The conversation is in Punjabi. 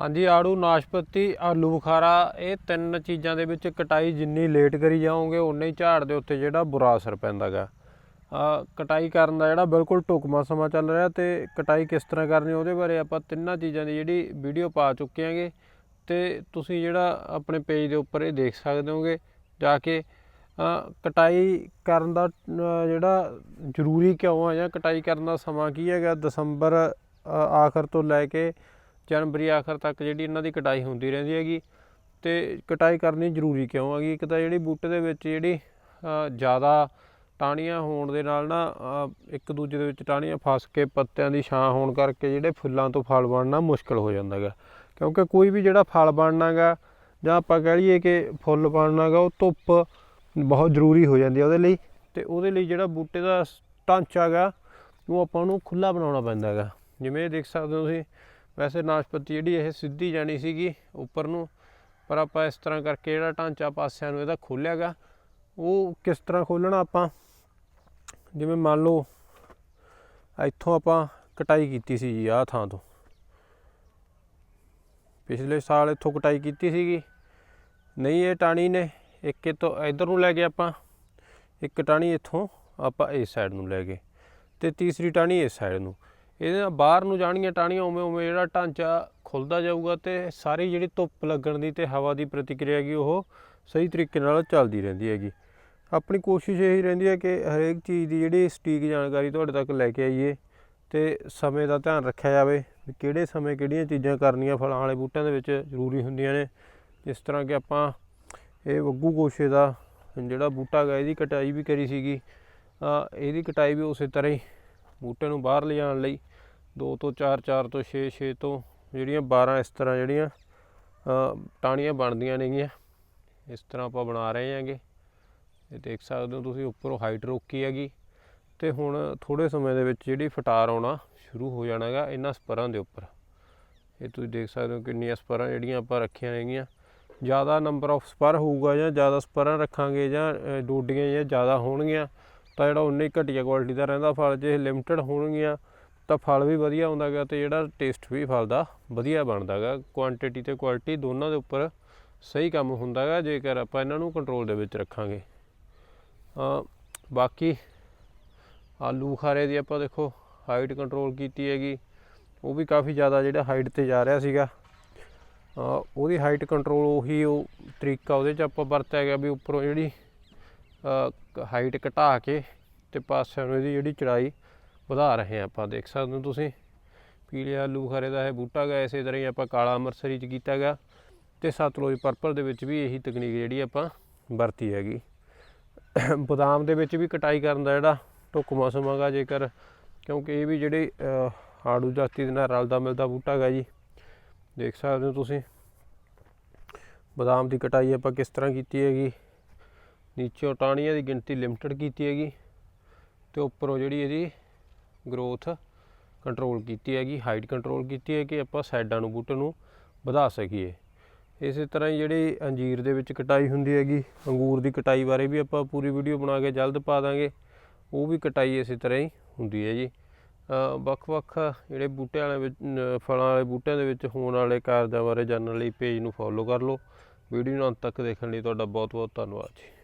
ਹਾਂਜੀ, ਆੜੂ, ਨਾਸ਼ਪਤੀ, ਆਲੂ ਬੁਖਾਰਾ, ਇਹ ਤਿੰਨ ਚੀਜ਼ਾਂ ਦੇ ਵਿੱਚ ਕਟਾਈ ਜਿੰਨੀ ਲੇਟ ਕਰੀ ਜਾਓਗੇ ਉਨੇ ਹੀ ਝਾੜ ਦੇ ਉੱਤੇ ਜਿਹੜਾ ਬੁਰਾ ਅਸਰ ਪੈਂਦਾਗਾ। ਆ ਕਟਾਈ ਕਰਨ ਦਾ ਜਿਹੜਾ ਬਿਲਕੁਲ ਢੁਕਮਾ ਸਮਾਂ ਚੱਲ ਰਿਹਾ ਤੇ ਕਟਾਈ ਕਿਸ ਤਰ੍ਹਾਂ ਕਰਨੀ, ਉਹਦੇ ਬਾਰੇ ਆਪਾਂ ਤਿੰਨਾਂ ਚੀਜ਼ਾਂ ਦੀ ਜਿਹੜੀ ਵੀਡੀਓ ਪਾ ਚੁੱਕੇ ਆਂਗੇ ਤੇ ਤੁਸੀਂ ਜਿਹੜਾ ਆਪਣੇ ਪੇਜ ਦੇ ਉੱਪਰ ਇਹ ਦੇਖ ਸਕਦੇ ਹੋਗੇ, ਜਾ ਕੇ ਕਟਾਈ ਕਰਨ ਦਾ ਜਿਹੜਾ ਜ਼ਰੂਰੀ ਕਿਉਂ ਆ ਜਾਂ ਕਟਾਈ ਕਰਨ ਦਾ ਸਮਾਂ ਕੀ ਹੈਗਾ, ਦਸੰਬਰ ਆਖਰ ਤੋਂ ਲੈ ਕੇ ਜਨਵਰੀ ਆਖਰ ਤੱਕ ਜਿਹੜੀ ਇਹਨਾਂ ਦੀ ਕਟਾਈ ਹੁੰਦੀ ਰਹਿੰਦੀ ਹੈਗੀ ਤੇ ਕਟਾਈ ਕਰਨੀ ਜ਼ਰੂਰੀ ਕਿਉਂ ਹੈਗੀ? ਇੱਕ ਤਾਂ ਜਿਹੜੀ ਬੂਟੇ ਦੇ ਵਿੱਚ ਜਿਹੜੀ ਜ਼ਿਆਦਾ ਟਾਹਣੀਆਂ ਹੋਣ ਦੇ ਨਾਲ ਨਾ ਇੱਕ ਦੂਜੇ ਦੇ ਵਿੱਚ ਟਾਹਣੀਆਂ ਫਸ ਕੇ ਪੱਤਿਆਂ ਦੀ ਛਾਂ ਹੋਣ ਕਰਕੇ ਜਿਹੜੇ ਫੁੱਲਾਂ ਤੋਂ ਫਲ ਬਣਨਾ ਮੁਸ਼ਕਲ ਹੋ ਜਾਂਦਾ ਹੈਗਾ। ਕਿਉਂਕਿ ਕੋਈ ਵੀ ਜਿਹੜਾ ਫਲ ਬਣਨਾਗਾ ਜਾਂ ਆਪਾਂ ਕਹਿ ਲਈਏ ਕਿ ਫੁੱਲ ਬਣਨਾਗਾ ਉਹ ਧੁੱਪ ਬਹੁਤ ਜ਼ਰੂਰੀ ਹੋ ਜਾਂਦੀ ਹੈ ਉਹਦੇ ਲਈ ਤੇ ਉਹਦੇ ਲਈ ਜਿਹੜਾ ਬੂਟੇ ਦਾ ਢਾਂਚਾ ਹੈਗਾ, ਉਹ ਆਪਾਂ ਨੂੰ ਖੁੱਲਾ ਬਣਾਉਣਾ ਪੈਂਦਾ ਹੈਗਾ। ਜਿਵੇਂ ਦੇਖ ਸਕਦੇ ਹੋ ਤੁਸੀਂ ਵੈਸੇ ਨਾਸ਼ਪਤੀ ਜਿਹੜੀ ਇਹ ਸਿੱਧੀ ਜਾਣੀ ਸੀਗੀ ਉੱਪਰ ਨੂੰ, ਪਰ ਆਪਾਂ ਇਸ ਤਰ੍ਹਾਂ ਕਰਕੇ ਜਿਹੜਾ ਢਾਂਚਾ ਪਾਸਿਆਂ ਨੂੰ ਇਹਦਾ ਖੋਲਿਆਗਾ, ਉਹ ਕਿਸ ਤਰ੍ਹਾਂ ਖੋਲਣਾ ਆਪਾਂ? ਜਿਵੇਂ ਮੰਨ ਲਓ, ਇੱਥੋਂ ਆਪਾਂ ਕਟਾਈ ਕੀਤੀ ਸੀ ਜੀ ਆਹ ਥਾਂ ਤੋਂ। ਪਿਛਲੇ ਸਾਲ ਇੱਥੋਂ ਕਟਾਈ ਕੀਤੀ ਸੀਗੀ। ਨਹੀਂ, ਇਹ ਟਾਣੀ ਨੇ, ਇੱਕ ਇੱਥੋਂ, ਇਧਰ ਨੂੰ ਲੈ ਗਏ ਆਪਾਂ, ਇੱਕ ਟਾਣੀ ਇੱਥੋਂ ਆਪਾਂ ਇਸ ਸਾਈਡ ਨੂੰ ਲੈ ਗਏ ਤੇ ਤੀਸਰੀ ਟਾਣੀ ਇਸ ਸਾਈਡ ਨੂੰ। ਇਹਦੇ ਨਾਲ ਬਾਹਰ ਨੂੰ ਜਾਣੀਆਂ ਟਾਣੀਆਂ ਉਵੇਂ ਉਵੇਂ ਜਿਹੜਾ ਢਾਂਚਾ ਖੁੱਲਦਾ ਜਾਊਗਾ ਤੇ ਸਾਰੀ ਜਿਹੜੀ ਧੁੱਪ ਲੱਗਣ ਦੀ ਤੇ ਹਵਾ ਦੀ ਪ੍ਰਤੀਕਿਰਿਆ ਹੈਗੀ, ਉਹ ਸਹੀ ਤਰੀਕੇ ਨਾਲ ਚੱਲਦੀ ਰਹਿੰਦੀ ਹੈਗੀ। ਆਪਣੀ ਕੋਸ਼ਿਸ਼ ਇਹੀ ਰਹਿੰਦੀ ਹੈ ਕਿ ਹਰੇਕ ਚੀਜ਼ ਦੀ ਜਿਹੜੀ ਸਟੀਕ ਜਾਣਕਾਰੀ ਤੁਹਾਡੇ ਤੱਕ ਲੈ ਕੇ ਆਈਏ ਤੇ ਸਮੇਂ ਦਾ ਧਿਆਨ ਰੱਖਿਆ ਜਾਵੇ ਵੀ ਕਿਹੜੇ ਸਮੇਂ ਕਿਹੜੀਆਂ ਚੀਜ਼ਾਂ ਕਰਨੀਆਂ, ਫਲਾਂ ਵਾਲੇ ਬੂਟਿਆਂ ਦੇ ਵਿੱਚ ਜ਼ਰੂਰੀ ਹੁੰਦੀਆਂ ਨੇ। ਜਿਸ ਤਰ੍ਹਾਂ ਕਿ ਆਪਾਂ ਇਹ ਵੱਗੂ ਗੋਸ਼ੇ ਦਾ ਜਿਹੜਾ ਬੂਟਾ ਗਾ ਇਹਦੀ ਕਟਾਈ ਵੀ ਕਰੀ ਸੀਗੀ। ਇਹਦੀ ਕਟਾਈ ਵੀ ਉਸੇ ਤਰ੍ਹਾਂ ਹੀ ਬੂਟੇ ਨੂੰ ਬਾਹਰ ਲਿਜਾਣ ਲਈ 2 ਤੋਂ 4 4 ਤੋਂ 6 6 ਤੋਂ ਜਿਹੜੀਆਂ 12 ਇਸ ਤਰ੍ਹਾਂ ਜਿਹੜੀਆਂ ਅ, ਟਾਹਣੀਆਂ ਬਣਦੀਆਂ ਨੇਗੀਆਂ। ਇਸ ਤਰ੍ਹਾਂ ਆਪਾਂ ਬਣਾ ਰਹੇ ਹਾਂਗੇ। ਇਹ ਦੇਖ ਸਕਦੇ ਹੋ ਤੁਸੀਂ ਉੱਪਰੋਂ ਹਾਈਟ ਰੋਕੀ ਹੈਗੀ। ਤੇ ਹੁਣ ਥੋੜੇ ਸਮੇਂ ਦੇ ਵਿੱਚ ਜਿਹੜੀ ਫਟਾਰ ਆਉਣਾ ਸ਼ੁਰੂ ਹੋ ਜਾਣਾ ਹੈਗਾ ਇਹਨਾਂ ਸਪਰਾਂ ਦੇ ਉੱਪਰ। ਇਹ ਤੁਸੀਂ ਦੇਖ ਸਕਦੇ ਹੋ ਕਿੰਨੀਆਂ ਸਪਰਾਂ ਜਿਹੜੀਆਂ ਆਪਾਂ ਰੱਖੀਆਂ ਨੇਗੀਆਂ। ਜ਼ਿਆਦਾ ਨੰਬਰ ਆਫ ਸਪਰ ਹੋਊਗਾ ਜਾਂ ਜ਼ਿਆਦਾ ਸਪਰਾਂ ਰੱਖਾਂਗੇ ਜਾਂ ਡੋਡੀਆਂ ਜਾਂ ਜ਼ਿਆਦਾ ਹੋਣਗੀਆਂ। ਤਾਂ ਜਿਹੜਾ ਉਨੇ ਹੀ ਘਟੀਆ ਕੁਆਲਿਟੀ ਦਾ ਰਹਿੰਦਾ ਫਲ ਜੇ ਲਿਮਟਿਡ ਹੋਣਗੀਆਂ ਤਾਂ ਫਲ ਵੀ ਵਧੀਆ ਆਉਂਦਾ ਗਾ ਤੇ ਜਿਹੜਾ ਟੇਸਟ ਵੀ ਫਲ ਦਾ ਵਧੀਆ ਬਣਦਾ ਗਾ ਕੁਆਂਟੀਟੀ ਤੇ ਕੁਆਲਿਟੀ ਦੋਨਾਂ ਦੇ ਉੱਪਰ ਸਹੀ ਕੰਮ ਹੁੰਦਾ ਗਾ ਜੇਕਰ ਆਪਾਂ ਇਹਨਾਂ ਨੂੰ ਕੰਟਰੋਲ ਦੇ ਵਿੱਚ ਰੱਖਾਂਗੇ। ਅ, ਬਾਕੀ ਆਲੂ ਬੁਖਾਰੇ ਦੀ ਆਪਾਂ ਦੇਖੋ ਹਾਈਟ ਕੰਟਰੋਲ ਕੀਤੀ ਹੈਗੀ ਉਹ ਵੀ ਕਾਫੀ ਜ਼ਿਆਦਾ ਜਿਹੜਾ ਹਾਈਟ ਤੇ ਜਾ ਰਿਹਾ ਸੀਗਾ। ਉਹਦੀ ਹਾਈਟ ਕੰਟਰੋਲ ਉਹੀ ਉਹ ਤਰੀਕਾ ਉਹਦੇ ਚ ਆਪਾਂ ਵਰਤਿਆ ਗਿਆ ਵੀ ਉੱਪਰੋਂ ਜਿਹੜੀ ਹਾਈਟ ਘਟਾ ਕੇ ਤੇ ਪਾਸਿਆਂ ਨੂੰ ਇਹਦੀ ਜਿਹੜੀ ਚੜਾਈ ਵਧਾ ਰਹੇ ਹਾਂ ਆਪਾਂ। ਦੇਖ ਸਕਦੇ ਹੋ ਤੁਸੀਂ, ਪੀਲੇ ਆਲੂ ਬੁਖਾਰੇ ਦਾ ਇਹ ਬੂਟਾ ਗਾ, ਇਸੇ ਤਰ੍ਹਾਂ ਹੀ ਆਪਾਂ ਕਾਲਾ ਮਰਸਰੀ ਚ ਕੀਤਾ ਗਾ ਤੇ ਸਤਲੁਜ ਪਰਪਲ ਦੇ ਵਿੱਚ ਵੀ ਇਹੀ ਤਕਨੀਕ ਜਿਹੜੀ ਆਪਾਂ ਵਰਤੀ ਹੈਗੀ। ਬਦਾਮ ਦੇ ਵਿੱਚ ਵੀ ਕਟਾਈ ਕਰਨ ਦਾ ਜਿਹੜਾ ਢੁਕਮਾ ਮੌਸਮ ਹੈਗਾ ਜੇਕਰ, ਕਿਉਂਕਿ ਇਹ ਵੀ ਜਿਹੜੇ ਆੜੂ ਜਾਤੀ ਦੇ ਨਾਲ ਰਲਦਾ ਮਿਲਦਾ ਬੂਟਾ ਗਾ ਜੀ। ਦੇਖ ਸਕਦੇ ਹੋ ਤੁਸੀਂ, ਬਦਾਮ ਦੀ ਕਟਾਈ ਆਪਾਂ ਕਿਸ ਤਰ੍ਹਾਂ ਕੀਤੀ ਹੈਗੀ। ਨੀਚੋਂ ਟਾਹਣੀਆਂ ਦੀ ਗਿਣਤੀ ਲਿਮਟਿਡ ਕੀਤੀ ਹੈਗੀ ਤੇ ਉੱਪਰੋਂ ਜਿਹੜੀ ਇਹਦੀ ਗਰੋਥ ਕੰਟਰੋਲ ਕੀਤੀ ਹੈਗੀ ਹਾਈਟ ਕੰਟਰੋਲ ਕੀਤੀ ਹੈ ਕਿ ਆਪਾਂ ਸਾਈਡਾਂ ਨੂੰ ਬੂਟੇ ਨੂੰ ਵਧਾ ਸਕੀਏ। ਇਸੇ ਤਰ੍ਹਾਂ ਹੀ ਜਿਹੜੀ ਅੰਜੀਰ ਦੇ ਵਿੱਚ ਕਟਾਈ ਹੁੰਦੀ ਹੈਗੀ, ਅੰਗੂਰ ਦੀ ਕਟਾਈ ਬਾਰੇ ਵੀ ਆਪਾਂ ਪੂਰੀ ਵੀਡੀਓ ਬਣਾ ਕੇ ਜਲਦ ਪਾ ਦਾਂਗੇ। ਉਹ ਵੀ ਕਟਾਈ ਇਸੇ ਤਰ੍ਹਾਂ ਹੀ ਹੁੰਦੀ ਹੈ ਜੀ ਵੱਖ-ਵੱਖ ਜਿਹੜੇ ਬੂਟਿਆਂ ਵਾਲੇ ਵਿੱਚ ਫਲਾਂ ਵਾਲੇ ਬੂਟਿਆਂ ਦੇ ਵਿੱਚ ਹੋਣ ਵਾਲੇ ਕਾਰਜਾਂ ਬਾਰੇ ਜਾਣਨ ਲਈ ਪੇਜ ਨੂੰ ਫੋਲੋ ਕਰ ਲਓ। ਵੀਡੀਓ ਨੂੰ ਅੰਤ ਤੱਕ ਦੇਖਣ ਲਈ ਤੁਹਾਡਾ ਬਹੁਤ-ਬਹੁਤ ਧੰਨਵਾਦ ਜੀ।